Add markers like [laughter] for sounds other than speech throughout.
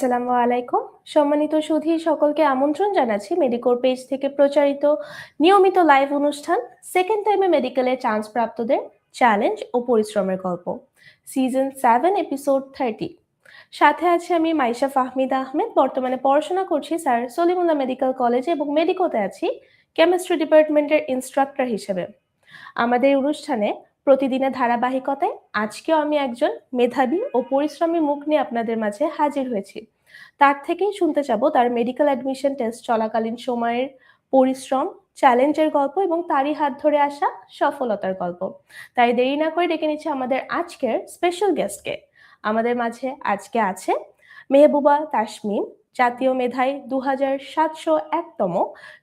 আসসালামু আলাইকুম। সম্মানিত সুধী, সকলকে আমন্ত্রণ জানাচ্ছি মেডিকোর পেজ থেকে প্রচারিত নিয়মিত লাইভ অনুষ্ঠান সেকেন্ড টাইমে মেডিকেলে চান্স প্রাপ্তদের চ্যালেঞ্জ ও পরিশ্রমের গল্প। সিজন সেভেন এপিসোড 30 সাথে আছে আমি মাইশা ফাহমিদা আহমেদ। বর্তমানে পড়াশোনা করছি স্যার সলিমুল্লাহ মেডিকেল কলেজে এবং মেডিকোতে আছি কেমিস্ট্রি ডিপার্টমেন্টের ইন্সট্রাক্টর হিসেবে। আমাদের অনুষ্ঠানে প্রতিদিনের ধারাবাহিকতায় আজকেও আমি একজন মেধাবী ও পরিশ্রমী মুখ নিয়ে আপনাদের মাঝে হাজির হয়েছি। তার থেকেই শুনতে চাবো তার মেডিকেল অ্যাডমিশন টেস্ট চলাকালীন সময়ের পরিশ্রম, চ্যালেঞ্জের গল্প এবং তারই হাত ধরে আসা সফলতার গল্প। তাই দেরি না করে ডেকে নিচ্ছে আমাদের আজকের স্পেশাল গেস্টকে। আমাদের মাঝে আজকে আছে মেহবুবা তাসমিন, জাতীয় মেধায় দু হাজার সাতশো একতম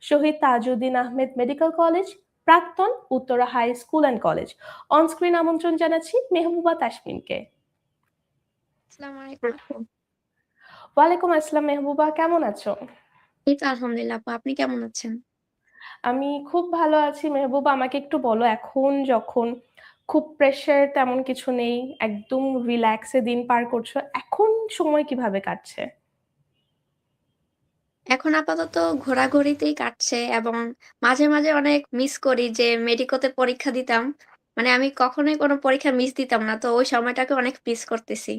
শহীদ তাজউদ্দিন আহমেদ মেডিকেল কলেজ, প্রাক্তন Uttara high school and college. On screen আমন্ত্রণ জানাচ্ছি মেহবুবা তাসমিনকে। ওয়ালাইকুম আসসালাম মেহবুবা, কেমন আছো? এই তো আলহামদুলিল্লাহ আপু, আপনি কেমন আছেন? আমি খুব ভালো আছি মেহবুবা। আমাকে একটু বলো এখন যখন খুব প্রেশার তেমন কিছু নেই, একদম রিল্যাক্স দিন পার করছ, এখন সময় কীভাবে কাটছে? এখন আপাতত ঘোরাঘুরিতেই কাটছে এবং মাঝে, মাঝে অনেক মিস করি যে মেডিকোতে পরীক্ষা দিতাম। মানে আমি কখনোই কোনো পরীক্ষা মিস দিতাম না। তো ওই সময়টাকে অনেক মিস করতেছি।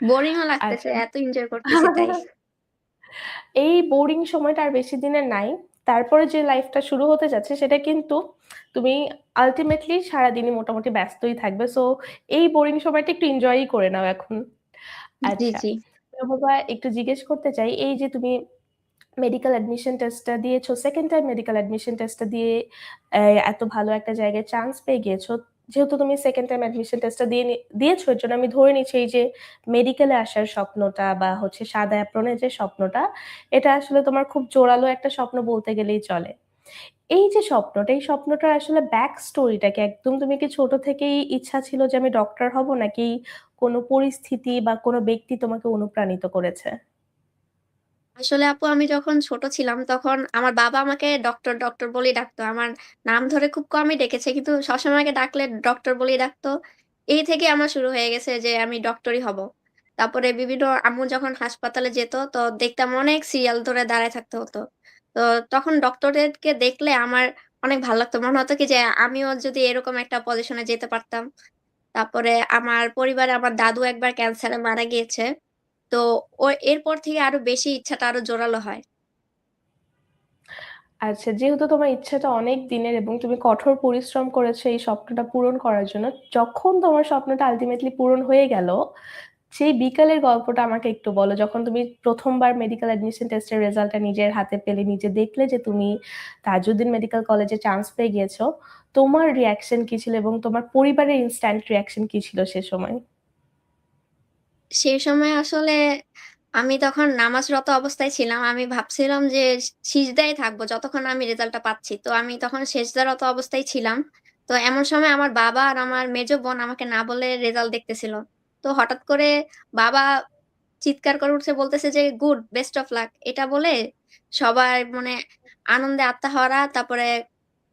বোরিং লাগতেছে, আচ্ছা। এত এনজয় করতেছি তাই। [laughs] এই বোরিং সময়টা আর বেশি দিনের নাই। তারপরে যে লাইফটা শুরু হতে যাচ্ছে সেটা কিন্তু তুমি আল্টিমেটলি সারাদিনই মোটামুটি ব্যস্তই থাকবে। সো এই বোরিং সময়টা একটু এনজয়ই করে নাও এখন। জি, আচ্ছা। জি। মেহবুবা একটু জিজ্ঞেস করতে চাই, এই যে তুমি মেডিকেল অ্যাডমিশন টেস্টটা দিয়েছ, সেকেন্ড টাইম মেডিকেল অ্যাডমিশন টেস্টটা দিয়ে এত ভালো একটা জায়গায় চান্স পেয়ে গিয়েছো। যেহেতু তুমি সেকেন্ড টাইম অ্যাডমিশন টেস্টটা দিয়ে দিয়েছ এর জন্য আমি ধরে নিচ্ছি এই যে মেডিকেলে আসার স্বপ্নটা বা হচ্ছে সাদা অ্যাপ্রন এর যে স্বপ্নটা, এটা আসলে তোমার খুব জোরালো একটা স্বপ্ন বলতে গেলেই চলে। এই যে স্বপ্নটা, এই স্বপ্নটার আসলে ব্যাক স্টোরিটাকে একদম তুমি কি ছোট থেকেই ইচ্ছা ছিল যে আমি ডক্টর হব নাকি কোনো পরিস্থিতি বা কোনো ব্যক্তি তোমাকে অনুপ্রাণিত করেছে? আসলে আপু আমি যখন ছোট ছিলাম তখন আমার বাবা আমাকে ডক্টর, ডক্টর বলেই ডাকতো। আমার নাম ধরে খুব কমই ডেকেছে কিন্তু সবসময় আমাকে ডাকলে ডক্টর বলেই ডাকতো। এই থেকে আমার শুরু হয়ে গেছে যে আমি ডক্টরই হব। তারপরে বিভিন্ন আম্মু যখন হাসপাতালে যেত তো দেখতাম অনেক সিরিয়াল ধরে দাঁড়ায় থাকতে হতো। তো তখন ডক্টরদেরকে দেখলে আমার অনেক ভালো লাগতো। মনে হতো কি যে আমিও যদি এরকম একটা পজিশনে যেতে পারতাম। তারপরে আমার পরিবারে আমার দাদু একবার ক্যান্সারে মারা গিয়েছে। তো ও এরপর থেকে আরও বেশি ইচ্ছাটা আরও জোরালো হয়। আচ্ছা, যেহেতু তোমার ইচ্ছাটা অনেক দিনের এবং তুমি কঠোর পরিশ্রম করেছ এই স্বপ্নটা পূরণ করার জন্য। যখন তোমার স্বপ্নটা আলটিমেটলি পূরণ হয়ে গেল, সেই বিকালের গল্পটা আমাকে একটু বলো। যখন তুমি প্রথমবার মেডিকেল অ্যাডমিশন টেস্টের রেজাল্টটা নিজের হাতে পেলে, নিজে দেখলে যে তুমি তাজউদ্দিন মেডিকেল কলেজে চান্স পেয়ে গিয়েছো, তোমার রিয়াকশন কি ছিল এবং তোমার পরিবারের ইনস্ট্যান্ট রিয়াকশন কি ছিল সে সময়? সেই সময় আসলে আমি তখন নামাজরত অবস্থায় ছিলাম। আমি ভাবছিলাম যে সিজদায় থাকব যতক্ষণ আমি রেজাল্টটা পাচ্ছি। তো আমি তখন সেজদারত অবস্থায় ছিলাম। তো এমন সময় আমার বাবা আর আমার মেজো বোন আমাকে না বলে রেজাল্ট দেখতেছিল। তো হঠাৎ করে বাবা চিৎকার করে উঠছে বলতেছে যে, "গুড, বেস্ট অফ লাক" এটা বলে সবাই মানে আনন্দে আত্মাহারা তারপরে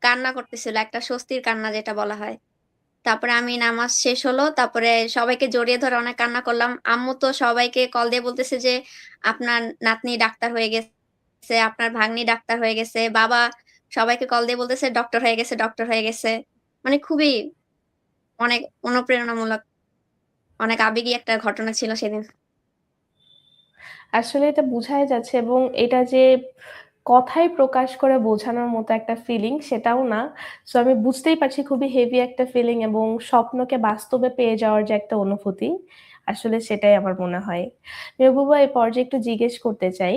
কান্না করতেছিল। একটা স্বস্তির কান্না যেটা বলা হয়। তারপরে আমি নামাজ শেষ হলো। তারপরে সবাইকে জড়িয়ে ধরে অনেক কান্না করলাম। আম্মু তো সবাইকে কল দিয়ে বলতেছে যে, "আপনার নাতনি ডাক্তার হয়ে গেছে, আপনার ভাগ্নি ডাক্তার হয়ে গেছে।" বাবা সবাইকে কল দিয়ে বলতেছে, "ডক্টর হয়ে গেছে, ডক্টর হয়ে গেছে।" মানে খুবই অনেক অনুপ্রেরণামূলক, অনেক আবেগী একটা ঘটনা ছিল সেদিন। আসলে এটা বোঝাই যাচ্ছে এবং এটা যে কথাই প্রকাশ করে বোঝানোর মতো একটা ফিলিং সেটাও না। সো আমি বুঝতেই পারছি খুবই হেভি একটা ফিলিং এবং স্বপ্নকে বাস্তবে পেয়ে যাওয়ার যে একটা অনুভূতি, আসলে সেটাই আমার মনে হয়। মেহবুবা এই পর্যায়ে একটু জিজ্ঞেস করতে চাই,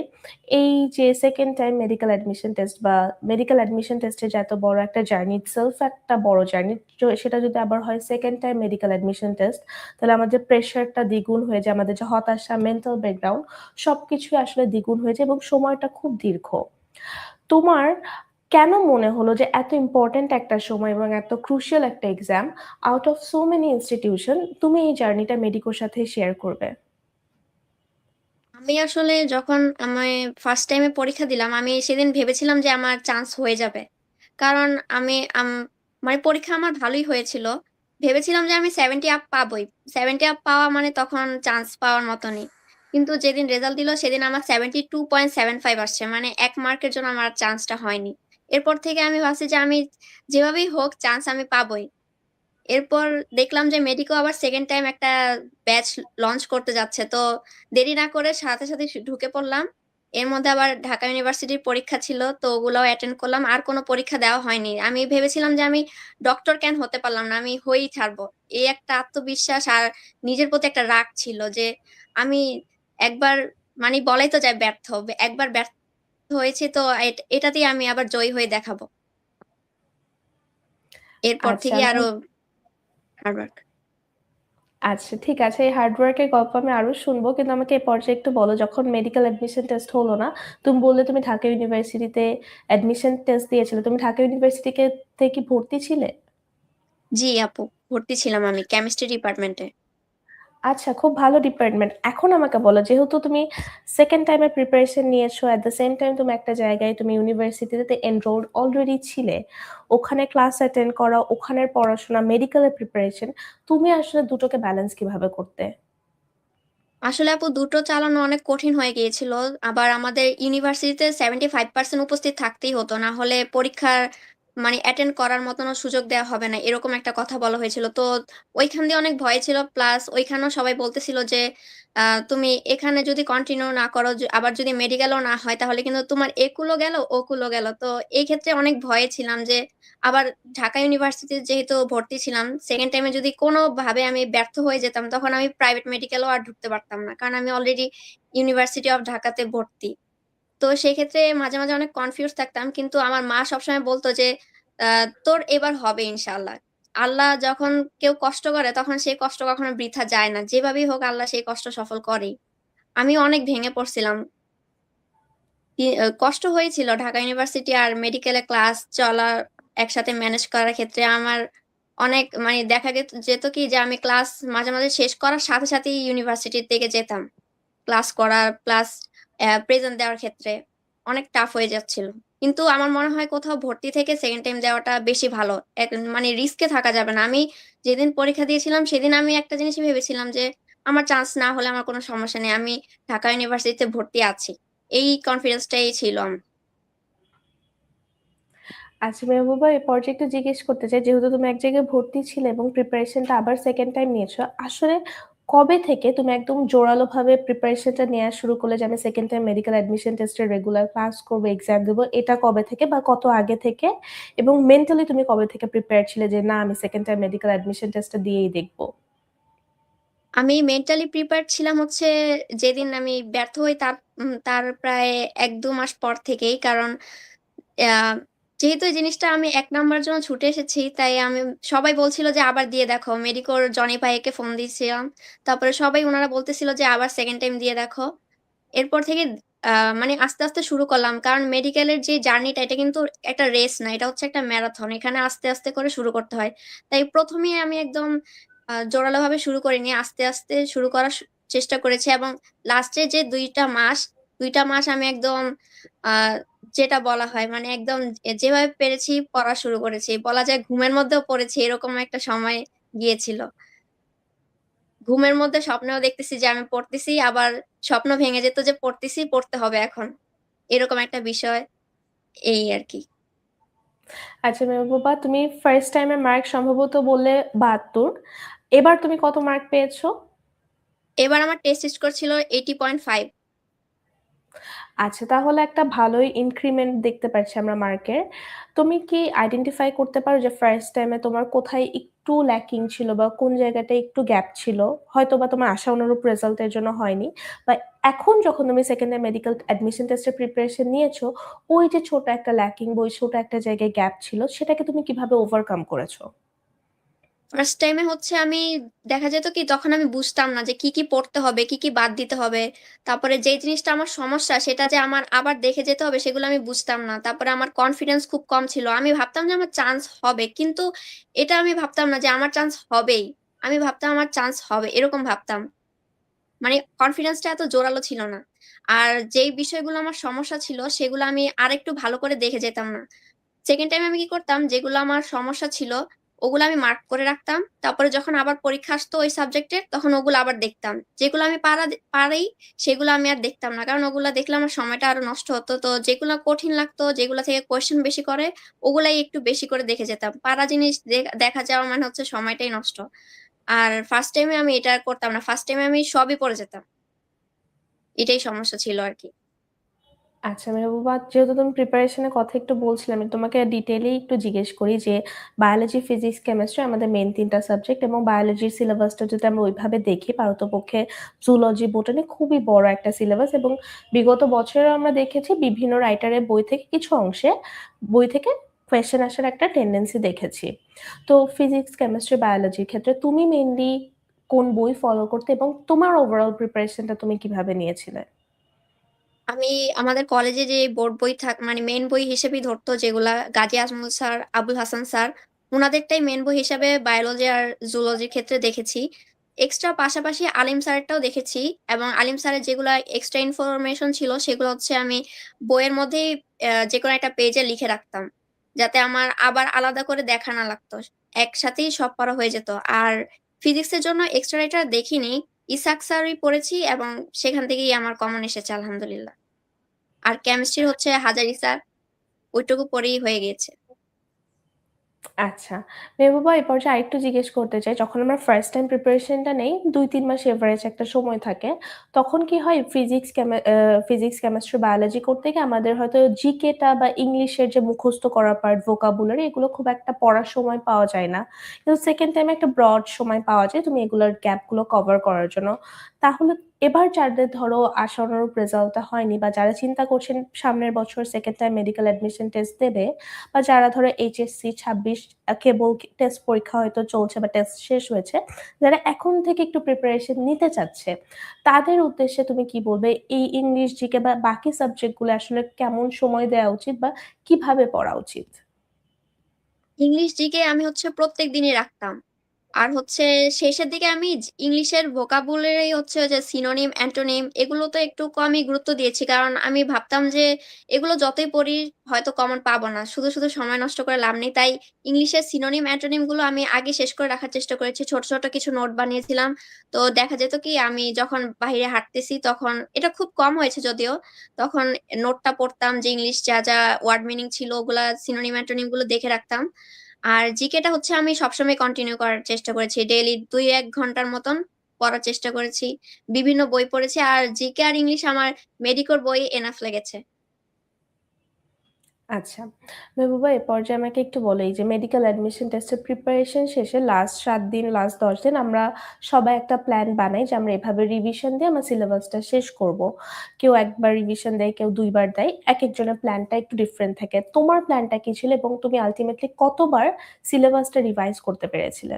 এই যে second time medical admission test বা মেডিকেল অ্যাডমিশন টেস্টে যে এত বড় একটা জার্নি সেলফ একটা বড় জার্নি। সেটা যদি আবার হয় second time medical admission test, তাহলে আমাদের প্রেশারটা দ্বিগুণ হয়ে যায়। আমাদের যে হতাশা, মেন্টাল ব্রেকডাউন সবকিছুই আসলে দ্বিগুণ হয়ে যায় এবং সময়টা খুব দীর্ঘ। তোমার কেন মনে হলো যে এত ইম্পোর্টেন্ট একটা সময় এবং এত ক্রুশিয়াল একটা exam, out of so many institution তুমি এই জার্নিটা মেডিকোর সাথে শেয়ার করবে? আমি আসলে যখন আমি ফার্স্ট টাইমে পরীক্ষা দিলাম, আমি সেদিন ভেবেছিলাম যে আমার চান্স হয়ে যাবে। কারণ আমি মানে পরীক্ষা আমার ভালোই হয়েছিল। ভেবেছিলাম যে আমি 70 আপ পাবোই। 70 আপ পাওয়া মানে তখন চান্স পাওয়ার মতনই। কিন্তু যেদিন রেজাল্ট দিল সেদিন আমার 72.75 আসছে। মানে এক মার্কের জন্য আমার চান্সটা হয়নি। এরপর থেকে আমি ভাবছি যে আমি যেভাবেই হোক চান্স আমি পাবোই। এরপর দেখলাম যে মেডিকো আবার সেকেন্ড টাইম একটা ব্যাচ লঞ্চ করতে যাচ্ছে। তো দেরি না করে সাথে, সাথে ঢুকে পড়লাম। এর মধ্যে আবার ঢাকা ইউনিভার্সিটির পরীক্ষা ছিল। তো ওগুলাও অ্যাটেন্ড করলাম। আর কোনো পরীক্ষা দেওয়া হয়নি। আমি ভেবেছিলাম যে আমি ডক্টর কেন হতে পারলাম না? আমি হয়েই ছাড়বো। এই একটা আত্মবিশ্বাস আর নিজের প্রতি একটা রাগ ছিল যে আমি একবার মানে বলাই তো যায় ব্যর্থ। একবার ব্যর্থ হয়েছি তো এট এটাতেই আমি আবার জয়ী হয়ে দেখাবো। এরপর আচ্ছা, থেকে আরও আমি হার্ড ওয়ার্ক। আচ্ছা ঠিক আছে। এই হার্ড ওয়ার্ক এর গল্প আমি আরও শুনব। কিন্তু আমাকে এই পর্যায়ে একটু বলো যখন মেডিকেল অ্যাডমিশন টেস্ট হলো না, তুমি বললে তুমি ঢাকা ইউনিভার্সিটিতে অ্যাডমিশন টেস্ট দিয়েছিলে। তুমি ঢাকা ইউনিভার্সিটিকে তে কি ভর্তি ছিলে? জি আপু, ভর্তি ছিলাম আমি কেমিস্ট্রি ডিপার্টমেন্টে। আচ্ছা খুব ভালো ডিপার্টমেন্ট। এখন আমাকে বলো যেহেতু তুমি সেকেন্ড টাইম এর প্রিপারেশন নিয়েছো, অ্যাট দ্য সেম টাইম তুমি একটা জায়গায় তুমি ইউনিভার্সিটিতে এনরোলড অলরেডি ছিলে। ওখানে ক্লাস অ্যাটেন্ড করা, ওখানের পড়াশোনা, মেডিকেলের প্রিপারেশন। তুমি আসলে দুটোকে ব্যালেন্স কীভাবে করতে? আসলে আপু দুটো চালানো অনেক কঠিন হয়ে গিয়েছিল। আবার আমাদের ইউনিভার্সিটিতে 75% উপস্থিত থাকতেই হতো। না হলে পরীক্ষার মানে অ্যাটেন্ড করার মতনও সুযোগ দেওয়া হবে না। এরকম একটা কথা বলা হয়েছিল। তো ওইখান দিয়ে অনেক ভয় ছিল। প্লাস ওইখানেও সবাই বলতেছিল যে, তুমি এখানে যদি কন্টিনিউ না করো, আবার যদি মেডিকেলও না হয় তাহলে কিন্তু তোমার একুলো গেল, ওকুলো গেল। তো এই ক্ষেত্রে অনেক ভয়ে ছিলাম যে আবার ঢাকা ইউনিভার্সিটিতে যেহেতু ভর্তি ছিলাম, সেকেন্ড টাইমে যদি কোনভাবে আমি ব্যর্থ হয়ে যেতাম তখন আমি প্রাইভেট মেডিকেলও আর ঢুকতে পারতাম না। কারণ আমি অলরেডি ইউনিভার্সিটি অফ ঢাকাতে ভর্তি। তো সেক্ষেত্রে মাঝে, মাঝে অনেক কনফিউজ থাকতাম। কিন্তু আমার মা সবসময় বলতো যে, "তোর এবার হবে ইনশাল্লাহ আল্লাহ যখন কেউ কষ্ট করে তখন সেই কষ্ট কখনো বৃথা যায় না। যেভাবেই হোক আল্লাহ সেই কষ্ট সফল করে আমি অনেক ভেঙে পড়ছিলাম। কষ্ট হয়েছিল ঢাকা ইউনিভার্সিটি আর মেডিকেলে ক্লাস চলা একসাথে ম্যানেজ করার ক্ষেত্রে আমার অনেক মানে দেখা যেত কি যে আমি ক্লাস মাঝে, মাঝে শেষ করার সাথে, সাথেই ইউনিভার্সিটির দিকে যেতাম। ক্লাস করার প্লাস প্রেজেন্ট দেওয়ার ক্ষেত্রে অনেক টাফ হয়ে যাচ্ছিল। কিন্তু আমার মনে হয় কোথাও ভর্তি থেকে সেকেন্ড টাইম দেওয়াটা বেশি ভালো। মানে রিস্কে থাকা যাবে না। আমি যেদিন পরীক্ষা দিয়েছিলাম সেদিন আমি একটা জিনিসই ভেবেছিলাম যে আমার চান্স না হলে আমার কোনো সমস্যা নেই। আমি ঢাকা ইউনিভার্সিটিতে ভর্তি আছি। এই কনফিডেন্সটাই ছিল আম আচ্ছা মেহবুবা এই পর্যায়ে একটু জিজ্ঞেস করতে চাই, যেহেতু তুমি এক জায়গায় ভর্তি ছিলে এবং প্রিপারেশনটা আবার সেকেন্ড টাইম নিয়েছো। আসলে কবে থেকে তুমি একদম জোরালোভাবে প্রিপারেশনটা নেওয়া শুরু করলে যে আমি সেকেন্ড টাইম মেডিকেল অ্যাডমিশন টেস্টে রেগুলার ক্লাস করব এক্সাম দেবো, এটা কবে থেকে বা কত আগে থেকে? এবং মেন্টালি তুমি কবে থেকে প্রিপেয়ার ছিলে যে না, আমি সেকেন্ড টাইম মেডিকেল অ্যাডমিশন টেস্টটা দিয়েই দেখব? আমি মেন্টালি প্রিপেয়ার ছিলাম হচ্ছে যেদিন আমি ব্যর্থ হই তার তার প্রায় ১-২ মাস পর থেকেই। কারণ যেহেতু এই জিনিসটা আমি ১ নাম্বারের জন্য ছুটে এসেছি, তাই আমি সবাই বলছিল যে, "আবার দিয়ে দেখো।" মেডিকোর জনি ভাইয়াকে ফোন দিয়েছিলাম। তারপরে সবাই ওনারা বলতেছিল যে, "আবার সেকেন্ড টাইম দিয়ে দেখো।" এরপর থেকে মানে আস্তে, আস্তে শুরু করলাম। কারণ মেডিকেলের যে জার্নিটা এটা কিন্তু একটা রেস না। এটা হচ্ছে একটা ম্যারাথন। এখানে আস্তে, আস্তে করে শুরু করতে হয়। তাই ১ম এই আমি একদম জোরালোভাবে শুরু করিনি। আস্তে, আস্তে শুরু করার চেষ্টা করেছি এবং লাস্টে যে দুইটা মাস, ২ টা মাস আমি একদম যেটা বলা হয় মানে একদম যেভাবে পেরেছি পড়া শুরু করেছি। বলা যায় ঘুমের মধ্যেও পড়েছি এরকম একটা সময় গিয়েছিল। ঘুমের মধ্যে স্বপ্নেও দেখতেছি যে আমি পড়তেছি, আবার স্বপ্ন ভেঙে যেত যে পড়তেছি, পড়তে হবে এখন। এরকম একটা বিষয়, এই আর কি আচ্ছা মেহবুবা তুমি ফার্স্ট টাইম মার্ক সম্ভবত বললে ৭২। এবার তুমি কত মার্ক পেয়েছ? এবার আমার টেস্ট স্কোর ছিল 80.5 আচ্ছা তাহলে একটা ভালোই ইনক্রিমেন্ট দেখতে পাচ্ছি আমরা মার্কের। তুমি কি আইডেন্টিফাই করতে পারো যে ফার্স্ট টাইমে তোমার কোথায় একটু ল্যাকিং ছিল বা কোন জায়গাটায় একটু গ্যাপ ছিল? হয়তো বা তোমার আশা অনুরূপ রেজাল্ট এর জন্য হয়নি। বা এখন যখন তুমি সেকেন্ড টাইম মেডিকেল অ্যাডমিশন টেস্টের প্রিপারেশন নিয়েছো, ওই যে ছোট একটা ল্যাকিং বই ছোট একটা জায়গায় গ্যাপ ছিল, সেটাকে তুমি কীভাবে ওভারকাম করেছ? ফার্স্ট টাইম হচ্ছে আমি দেখা যেত কি তখন আমি বুঝতাম না যে কি, কি পড়তে হবে, কি, কি বাদ দিতে হবে। তারপরে যেই জিনিসটা আমার সমস্যা সেটা যে আমার আবার দেখে যেতে হবে সেগুলো আমি বুঝতাম না। তারপরে আমার কনফিডেন্স খুব কম ছিল। আমি ভাবতাম যে আমার চান্স হবে। কিন্তু এটা আমি ভাবতাম না যে আমার চান্স হবেই। আমি ভাবতাম আমার চান্স হবে। এরকম ভাবতাম। মানে কনফিডেন্সটা এত জোরালো ছিল না। আর যেই বিষয়গুলো আমার সমস্যা ছিল সেগুলো আমি আর একটু ভালো করে দেখে যেতাম না। সেকেন্ড টাইম আমি কি করতাম যেগুলো আমার সমস্যা ছিল ওগুলো আমি মার্ক করে রাখতাম। তারপরে যখন আবার পরীক্ষা আসতো ওই সাবজেক্টের তখন ওগুলো আবার দেখতাম। যেগুলো আমি পারা পারি, সেগুলো আমি আর দেখতাম না। কারণ ওগুলো দেখলে আমার সময়টা আরও নষ্ট হতো। তো যেগুলো কঠিন লাগতো, যেগুলো থেকে কোয়েশ্চেন বেশি করে, ওগুলাই একটু বেশি করে দেখে যেতাম। পারা জিনিস দেখা যাওয়া মানে হচ্ছে সময়টাই নষ্ট। আর ফার্স্ট টাইমে আমি এটা করতাম না। ফার্স্ট টাইমে আমি সবই পড়ে যেতাম। এটাই সমস্যা ছিল আর কি। আচ্ছা মেহবুবা, যেহেতু তুমি প্রিপারেশনের কথা একটু বলছিলাম তোমাকে ডিটেইলি একটু জিজ্ঞেস করি যে বায়োলজি ফিজিক্স কেমিস্ট্রি আমাদের মেন তিনটা সাবজেক্ট এবং বায়োলজির সিলেবাসটা যদি আমরা ওইভাবে দেখি, পারতপক্ষে জুলজি বোটানি খুবই বড় একটা সিলেবাস এবং বিগত বছরে আমরা দেখেছি বিভিন্ন রাইটারের বই থেকে কিছু অংশে, বই থেকে কোয়েশ্চেন আসার একটা টেন্ডেন্সি দেখেছি। তো ফিজিক্স কেমিস্ট্রি বায়োলজির ক্ষেত্রে তুমি মেনলি কোন বই ফলো করতে এবং তোমার ওভারঅল প্রিপারেশনটা তুমি কীভাবে নিয়েছিলে? আমি আমাদের কলেজে যে বোর্ড বই থাক মানে মেন বই হিসেবেই ধরতো যেগুলা গাজী আজমল স্যার, আবুল হাসান স্যার ওনাদেরটাই মেন বই হিসাবে বায়োলজি আর জুলজির ক্ষেত্রে দেখেছি। এক্সট্রা পাশাপাশি আলিম স্যারেরটাও দেখেছি এবং আলিম স্যারের যেগুলো এক্সট্রা ইনফরমেশন ছিল সেগুলো হচ্ছে আমি বইয়ের মধ্যেই যে কোনো একটা পেজে লিখে রাখতাম। যাতে আমার আবার আলাদা করে দেখা না লাগতো। একসাথেই সব পড়া হয়ে যেত। আর ফিজিক্সের জন্য এক্সট্রা রাইটার দেখিনি। ইসাক স্যারই পড়েছি এবং সেখান থেকেই আমার কমন এসেছে, আলহামদুলিল্লাহ। আর কেমিস্ট্রি হচ্ছে হাজারি স্যার, ওইটুকু পরেই হয়ে গিয়েছে। আচ্ছা মেহবুবা এই পর্যায়ে আরেকটু জিজ্ঞেস করতে চাই, যখন আমরা ফার্স্ট টাইম প্রিপারেশনটা নেই, দুই, তিন মাস এভারেজ একটা সময় থাকে, তখন কি হয় ফিজিক্স ফিজিক্স কেমিস্ট্রি বায়োলজি করতে গিয়ে আমাদের হয়তো জিকেটা বা ইংলিশের যে মুখস্থ করা পার্ট ভোকাবুলারি এগুলো খুব একটা পড়ার সময় পাওয়া যায় না। কিন্তু সেকেন্ড টাইমে একটা ব্রড সময় পাওয়া যায়, তুমি এগুলোর গ্যাপগুলো কভার করার জন্য। তাহলে এবার যাদের ধরো আশানুরূপ রেজাল্টটা হয়নি বা যারা চিন্তা করছেন সামনের বছর second time medical admission test দেবে বা যারা ধরো এইচএসসি ছাব্বিশ কেবল টেস্ট পরীক্ষা হয়তো চলছে বা টেস্ট শেষ হয়েছে, যারা এখন থেকে একটু প্রিপারেশন নিতে চাচ্ছে, তাদের উদ্দেশ্যে তুমি কি বলবে? এই ইংলিশ জিকে বা বাকি সাবজেক্টগুলো আসলে কেমন সময় দেওয়া উচিত বা কীভাবে পড়া উচিত? ইংলিশ জিকে আমি হচ্ছে প্রত্যেক দিনই রাখতাম। আর হচ্ছে শেষের দিকে আমি ইংলিশের ভোকাবুলারি হচ্ছে যে সিনোনিম অ্যান্টোনিম এগুলো তো একটু কমই গুরুত্ব দিয়েছি। কারণ আমি ভাবতাম যে এগুলো যতই পড়ি হয়তো কমন পাবো না। শুধু শুধু সময় নষ্ট করে লাভ নেই। তাই ইংলিশের সিনোনিম অ্যান্টোনিমগুলো আমি আগে শেষ করে রাখার চেষ্টা করেছি। ছোট ছোট কিছু নোট বানিয়েছিলাম। তো দেখা যেত কি আমি যখন বাইরে হাঁটতেছি তখন, এটা খুব কম হয়েছে যদিও, তখন নোটটা পড়তাম যে ইংলিশ যা যা ওয়ার্ড মিনিং ছিল ওগুলা সিনোনিম অ্যান্টোনিমগুলো দেখে রাখতাম। আর জিকেটা হচ্ছে আমি সবসময় কন্টিনিউ করার চেষ্টা করেছি। ডেইলি দুই এক ঘণ্টার মতন পড়ার চেষ্টা করেছি। বিভিন্ন বই পড়েছি। আর জিকে আর ইংলিশ আমার মেডিকোর বই এনাফ লেগেছে। আচ্ছা। মেহবুবা এ পর্যায়ে আমাকে একটু বলো এই যে মেডিকেল অ্যাডমিশন টেস্টের প্রিপারেশন শেষে লাস্ট সাত দিন লাস্ট দশ দিন আমরা সবাই একটা প্ল্যান বানাই যে, আমরা এভাবে রিভিশন দিয়ে আমার সিলেবাসটা শেষ করব। কেউ একবার রিভিশন দেয়, কেউ দুইবার দেয়। এক একজনের প্ল্যানটা একটু ডিফারেন্ট থাকে। তোমার প্ল্যানটা কি ছিল এবং তুমি আলটিমেটলি কতবার সিলেবাসটা রিভাইজ করতে পেরেছিলে?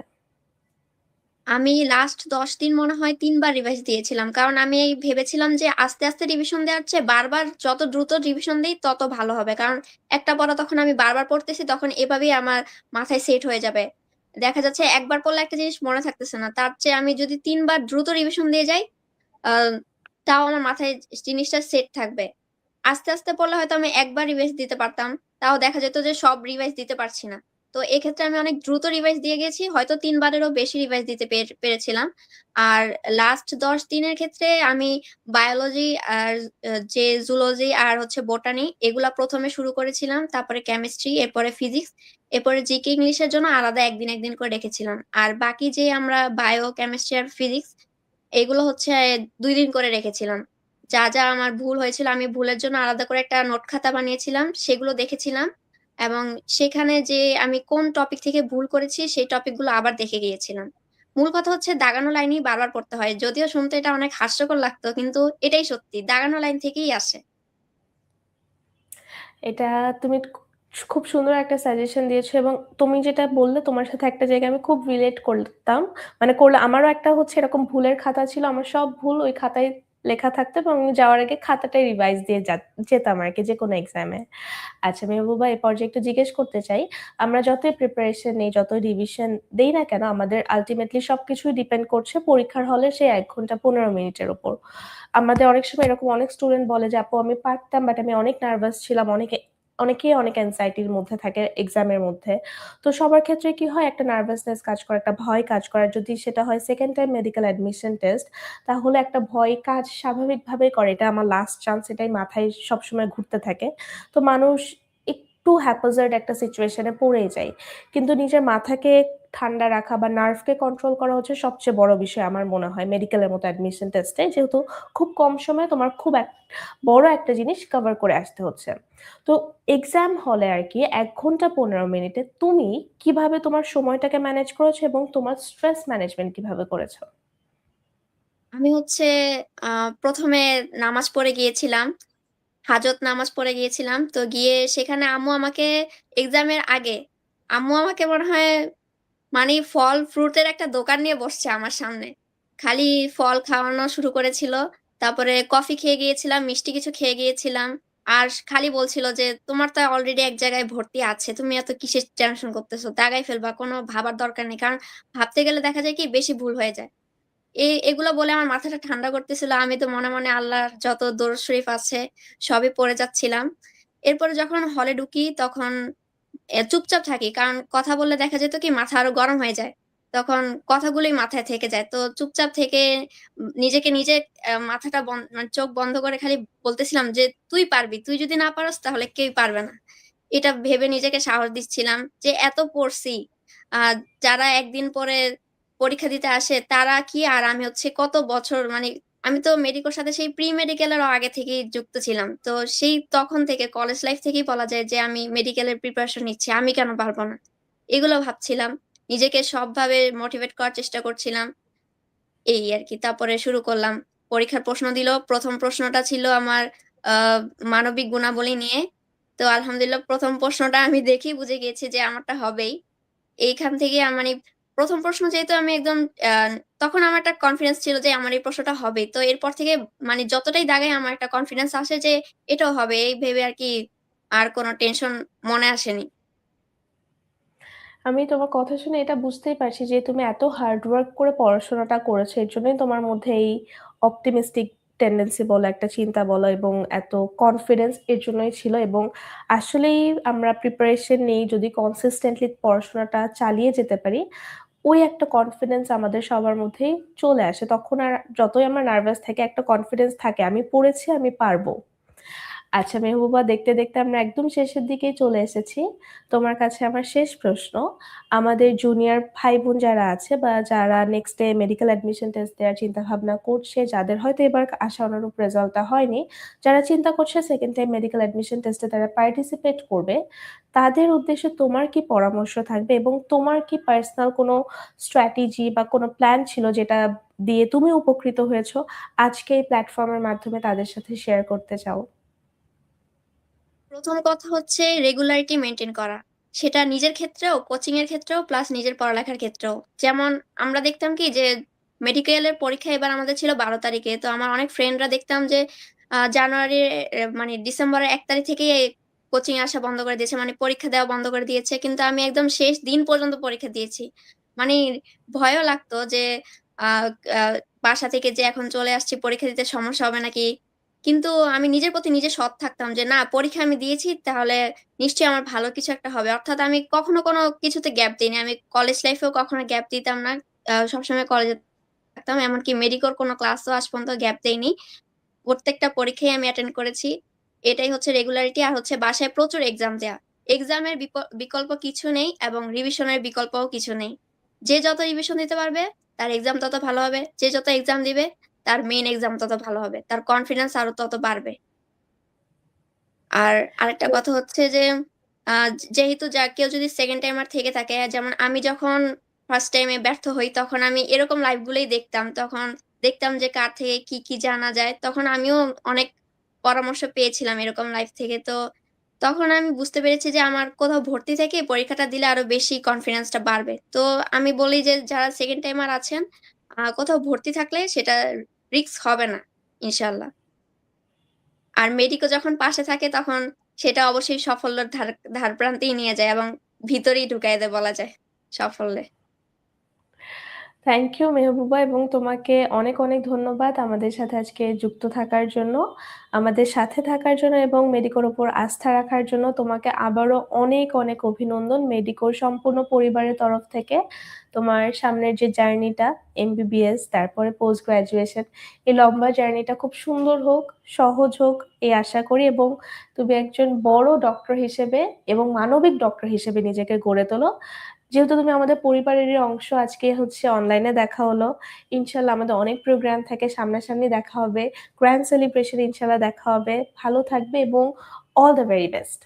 আমি লাস্ট দশ দিন মনে হয় তিনবার রিভাইজ দিয়েছিলাম। কারণ আমি এই ভেবেছিলাম যে আস্তে আস্তে রিভিশন দেওয়ার চেয়ে বারবার যত দ্রুত রিভিশন দিই, তত ভালো হবে। কারণ একটা পড়া তখন আমি বারবার পড়তেছি, তখন এভাবেই আমার মাথায় সেট হয়ে যাবে। দেখা যাচ্ছে একবার পড়লে একটা জিনিস মনে থাকতেছে না। তার চেয়ে আমি যদি তিনবার দ্রুত রিভিশন দিয়ে যাই তাও আমার মাথায় জিনিসটা সেট থাকবে। আস্তে আস্তে পড়লে হয়তো আমি একবার রিভাইজ দিতে পারতাম। তাও দেখা যেত যে সব রিভাইজ দিতে পারছি না। তো এক্ষেত্রে আমি অনেক দ্রুত রিভাইজ দিয়ে গেছি, হয়তো তিনবারেরও বেশি রিভাইজ দিতে পেরে- পেরেছিলাম। আর লাস্ট দশ দিনের ক্ষেত্রে আমি বায়োলজি আর যে জুলজি আর হচ্ছে বোটানি এগুলা প্রথমে শুরু করেছিলাম, তারপরে কেমিস্ট্রি এরপরে ফিজিক্স এরপরে জিকে ইংলিশের জন্য আলাদা একদিন একদিন করে রেখেছিলাম। আর বাকি যে আমরা বায়ো কেমিস্ট্রি আর ফিজিক্স এগুলো হচ্ছে দুই দিন করে রেখেছিলাম। যা যা আমার ভুল হয়েছিল আমি ভুলের জন্য আলাদা করে একটা নোট খাতা বানিয়েছিলাম, সেগুলো দেখেছিলাম। এবং সেখানে যে আমি কোন টপিক থেকে ভুল করেছি, সেই টপিকগুলো আবার দেখে গিয়েছিলাম। মূল কথা হচ্ছে দাগানো লাইনই বারবার পড়তে হয়। যদিও শুনতে এটা অনেক হাস্যকর লাগতো, কিন্তু এটাই সত্যি, দাগানো লাইন থেকেই আসে। এটা তুমি খুব সুন্দর একটা সাজেশন দিয়েছ এবং তুমি যেটা বললে তোমার সাথে একটা জায়গায় আমি খুব রিলেট করতাম। মানে করলে, আমারও একটা হচ্ছে এরকম ভুলের খাতা ছিল, আমার সব ভুল ওই খাতায় লেখা থাকতো এবং যাওয়ার আগে খাতাটাই রিভাইজ দিয়ে যেতাম আর কি যে কোনো এক্সামে আচ্ছা মেহবুবা এই পর্যায়ে একটু জিজ্ঞেস করতে চাই। আমরা যতই প্রিপারেশন নেই, যতই রিভিশন দেই না কেন, আমাদের আলটিমেটলি সবকিছুই ডিপেন্ড করছে পরীক্ষার হলে সেই এক ঘণ্টা পনেরো মিনিটের উপর। আমাদের অনেক সময় এরকম অনেক স্টুডেন্ট বলে যে, আপু, আমি পারতাম বাট আমি অনেক নার্ভাস ছিলাম, অনেক অনেকেই অনেক অ্যাংজাইটির মধ্যে থাকে এক্সামের মধ্যে। তো সবার ক্ষেত্রে কি হয় একটা নার্ভাসনেস কাজ করে, একটা ভয় কাজ করে। যদি সেটা হয় second time medical admission test তাহলে একটা ভয় কাজ স্বাভাবিকভাবেই করে। এটা আমার লাস্ট চান্স এটাই মাথায় সবসময় ঘুরতে থাকে। তো মানুষ একটু হ্যাপোজার্ড একটা সিচুয়েশানে পড়ে যায়। কিন্তু নিজের মাথাকে ঠান্ডা রাখা বা নার্ভকে কন্ট্রোল করা হচ্ছে সবচেয়ে বড় বিষয় আমার মনে হয় মেডিকেলের মতো অ্যাডমিশন টেস্টে। যেহেতু খুব কম সময়ে তোমার খুব এক, বড় একটা জিনিস কভার করে আসতে হচ্ছে। তো এক্সাম হলে আর কি এক ঘণ্টা ১৫ মিনিটে তুমি কীভাবে তোমার সময়টাকে ম্যানেজ করেছ এবং তোমার স্ট্রেস ম্যানেজমেন্ট কীভাবে করেছ? আমি হচ্ছে ১ম নামাজ পড়ে গিয়েছিলাম। হাজত নামাজ পড়ে গিয়েছিলাম। তো গিয়ে সেখানে আম্মু আমাকে এক্সামের আগে, আম্মু আমাকে মনে হয় মানে ফল ফ্রুটের একটা দোকান নিয়ে বসছে আমার সামনে। খালি ফল খাওয়ানো শুরু করেছিল। তারপরে কফি খেয়ে গিয়েছিলাম, মিষ্টি কিছু খেয়ে গিয়েছিলাম। আর খালি বলছিল যে, "তোমার তো অলরেডি এক জায়গায় ভর্তি আছে। তুমি এত কিসের টেনশন করতেছো? দাগাই ফেলবা। কোনো ভাবার দরকার নেই।" কারণ ভাবতে গেলে দেখা যায় কি বেশি ভুল হয়ে যায়। এই এগুলো বলে আমার মাথাটা ঠান্ডা করতেছিল। আমি তো মনে, মনে আল্লাহর যত দরুদ শরীফ আছে সবই পড়ে যাচ্ছিলাম। এরপরে যখন হলে ঢুকি তখন চুপচাপ থাকি। কারণ কথা বললে দেখা যেত কি মাথা আরও গরম হয়ে যায়। তখন কথাগুলোই মাথায় থেকে যায়। তো চুপচাপ থেকে নিজেকে নিজে মাথাটা মানে চোখ বন্ধ করে খালি বলতেছিলাম যে, "তুই পারবি। তুই যদি না পারস তাহলে কেউ পারবে না।" এটা ভেবে নিজেকে সাহস দিচ্ছিলাম যে এত পড়ছি। যারা একদিন পরে পরীক্ষা দিতে আসে তারা কি আর আমি হচ্ছে কত বছর মানে আমি তো মেডিকোর সাথে সেই প্রি মেডিকেলেরও আগে থেকেই যুক্ত ছিলাম। তো সেই তখন থেকে কলেজ লাইফ থেকেই বলা যায় যে আমি মেডিকেলের প্রিপারেশন নিচ্ছি। আমি কেন পারব না? এগুলো ভাবছিলাম। নিজেকে সবভাবে মোটিভেট করার চেষ্টা করছিলাম। এই আর কি তারপরে শুরু করলাম। পরীক্ষার প্রশ্ন দিল। প্রথম প্রশ্নটা ছিল আমার মানবিক গুণাবলী নিয়ে। তো আলহামদুলিল্লাহ প্রথম প্রশ্নটা আমি দেখেই বুঝে গিয়েছি যে আমারটা হবেই। এইখান থেকে আ মানে ১ম প্রশ্ন যেহেতু আমি একদম তখন আমার একটা কনফিডেন্স ছিল যে আমার এই প্রশ্নটা হবেই। তো এরপর থেকে মানে যতটাই দাগাই আমার একটা কনফিডেন্স আসে যে এটাও হবে। এই ভেবে আর কি আর কোন টেনশন মনে আসেনি। আমি তোমার কথা শুনে এটা বুঝতেই পারছি যে তুমি এত হার্ড ওয়ার্ক করে পড়াশোনাটা করেছ। এর জন্যই তোমার মধ্যে এই অপটিমিস্টিক টেন্ডেন্সি বলো, একটা চিন্তা বলো এবং এত কনফিডেন্স এর জন্যই ছিল এবং আসলেই আমরা প্রিপারেশন নেই যদি কনসিস্টেন্টলি পড়াশোনাটা চালিয়ে যেতে পারি, ওই একটা কনফিডেন্স আমাদের সবার মধ্যেই চলে আসে। তখন আর যতই আমার নার্ভাস থাকে একটা কনফিডেন্স থাকে আমি পড়েছি, আমি পারব। আচ্ছা মেহবুবা দেখতে, দেখতে আমরা একদম শেষের দিকেই চলে এসেছি। তোমার কাছে আমার শেষ প্রশ্ন। আমাদের জুনিয়র ভাই-বোন যারা আছে বা যারা next day medical admission test দেওয়ার চিন্তা ভাবনা করছে, যাদের হয়তো এবার আশা অনুরূপ রেজাল্টটা হয়নি, যারা চিন্তা করছে সেকেন্ড টাইম মেডিকেল অ্যাডমিশন টেস্টে তারা পার্টিসিপেট করবে, তাদের উদ্দেশ্যে তোমার কি পরামর্শ থাকবে এবং তোমার কি পার্সোনাল কোনো স্ট্র্যাটেজি বা কোনো প্ল্যান ছিল যেটা দিয়ে তুমি উপকৃত হয়েছো, আজকে এই প্ল্যাটফর্মের মাধ্যমে তাদের সাথে শেয়ার করতে চাও? ১ম কথা হচ্ছে রেগুলারিটি মেইনটেইন করা। সেটা নিজের ক্ষেত্রেও, কোচিং এর ক্ষেত্রেও প্লাস নিজের পড়ালেখার ক্ষেত্রেও। যেমন আমরা দেখতাম কি যে মেডিকেলের পরীক্ষা এবার আমাদের ছিল ১২ তারিখে। তো আমার অনেক ফ্রেন্ডরা দেখতাম যে আ জানুয়ারির মানে ডিসেম্বরের এক তারিখ থেকেই কোচিং আসা বন্ধ করে দিয়েছে। মানে পরীক্ষা দেওয়া বন্ধ করে দিয়েছে। কিন্তু আমি একদম শেষ দিন পর্যন্ত পরীক্ষা দিয়েছি। মানে ভয়ও লাগতো যে বাসা থেকে যে এখন চলে আসছি পরীক্ষা দিতে সমস্যা হবে নাকি? কিন্তু আমি নিজের প্রতি নিজে সৎ থাকতাম যে, না, পরীক্ষা আমি দিয়েছি, তাহলে নিশ্চয়ই আমার ভালো কিছু একটা হবে। অর্থাৎ আমি কখনো কোনো কিছুতে গ্যাপ দিইনি আমি কলেজ লাইফেও কখনো গ্যাপ দিতাম না। সবসময় কলেজে থাকতাম। এমনকি মেডিকোর কোনো ক্লাসও আজ পর্যন্ত গ্যাপ দেইনি। প্রত্যেকটা পরীক্ষায় আমি অ্যাটেন্ড করেছি। এটাই হচ্ছে রেগুলারিটি আর হচ্ছে বাসায় প্রচুর এক্সাম দেয়া। এক্সামের বিকল্প কিছু নেই এবং রিভিশনের বিকল্পও কিছু নেই। যে যত রিভিশন দিতে পারবে, তার এক্সাম তত ভালো হবে। যে যত এক্সাম দিবে তার মেইন এক্সাম তত ভালো হবে। তার কনফিডেন্স আরও তত বাড়বে। আর আরেকটা কথা হচ্ছে যে যেহেতু যা কেউ যদি 2nd টাইমার থেকে থাকে যেমন আমি যখন ফার্স্ট টাইমে ব্যর্থ হই তখন আমি এরকম লাইভ গুলোই দেখতাম। তখন দেখতাম যে কার থেকে কি, কি জানা যায়। তখন আমিও অনেক পরামর্শ পেয়েছিলাম এরকম লাইভ থেকে। তো তখন আমি বুঝতে পেরেছি যে আমার কোথাও ভর্তি থেকে পরীক্ষাটা দিলে আরও বেশি কনফিডেন্সটা বাড়বে। তো আমি বলি যে যারা 2nd টাইমার আছেন কোথাও ভর্তি থাকলে সেটা রিস্ক হবে না ইনশাল্লাহ আর মেডিকো যখন পাশে থাকে তখন সেটা অবশ্যই সাফল্যের ধার ধার প্রান্তেই নিয়ে যায় এবং ভিতরেই ঢুকাই দেয় বলা যায় সাফল্যে। থ্যাংক ইউ মেহবুবা এবং তোমাকে অনেক, অনেক ধন্যবাদ আমাদের সাথে আজকে যুক্ত থাকার জন্য, আমাদের সাথে থাকার জন্য এবং মেডিকোর ওপর আস্থা রাখার জন্য তোমাকে আবারও অনেক, অনেক অভিনন্দন মেডিকোর সম্পূর্ণ পরিবারের তরফ থেকে। তোমার সামনের যে জার্নিটা এমবিবিএস তারপরে পোস্ট গ্র্যাজুয়েশন এই লম্বা জার্নিটা খুব সুন্দর হোক, সহজ হোক এই আশা করি এবং তুমি একজন বড় ডক্টর হিসেবে এবং মানবিক ডক্টর হিসেবে নিজেকে গড়ে তোলো। যেহেতু তুমি আমাদের পরিবারের অংশ আজকে হচ্ছে অনলাইনে দেখা হলো। ইনশাল্লাহ আমাদের অনেক প্রোগ্রাম থাকে সামনাসামনি দেখা হবে। গ্র্যান্ড সেলিব্রেশন ইনশাল্লাহ দেখা হবে। ভালো থাকবে এবং অল দ্য ভেরি বেস্ট।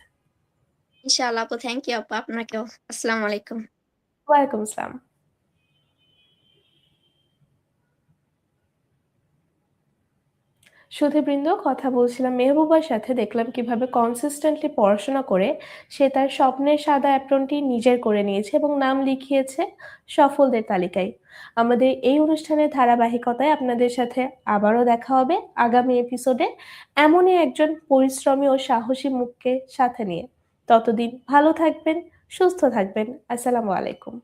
ইনশাল্লাহ আপু থ্যাংক ইউ আপু আপনাকেও। আসসালামু আলাইকুম। ওয়ালাইকুম আসসালাম। সুধীবৃন্দ কথা বলছিলাম মেহবুবার সাথে দেখলাম কীভাবে কনসিস্টেন্টলি পড়াশোনা করে সে তার স্বপ্নের সাদা অ্যাপ্রনটি নিজের করে নিয়েছে এবং নাম লিখিয়েছে সফলদের তালিকায়। আমাদের এই অনুষ্ঠানের ধারাবাহিকতায় আপনাদের সাথে আবারও দেখা হবে আগামী এপিসোডে এমনই একজন পরিশ্রমী ও সাহসী মুখকে সাথে নিয়ে। ততদিন ভালো থাকবেন, সুস্থ থাকবেন। আসসালামু আলাইকুম।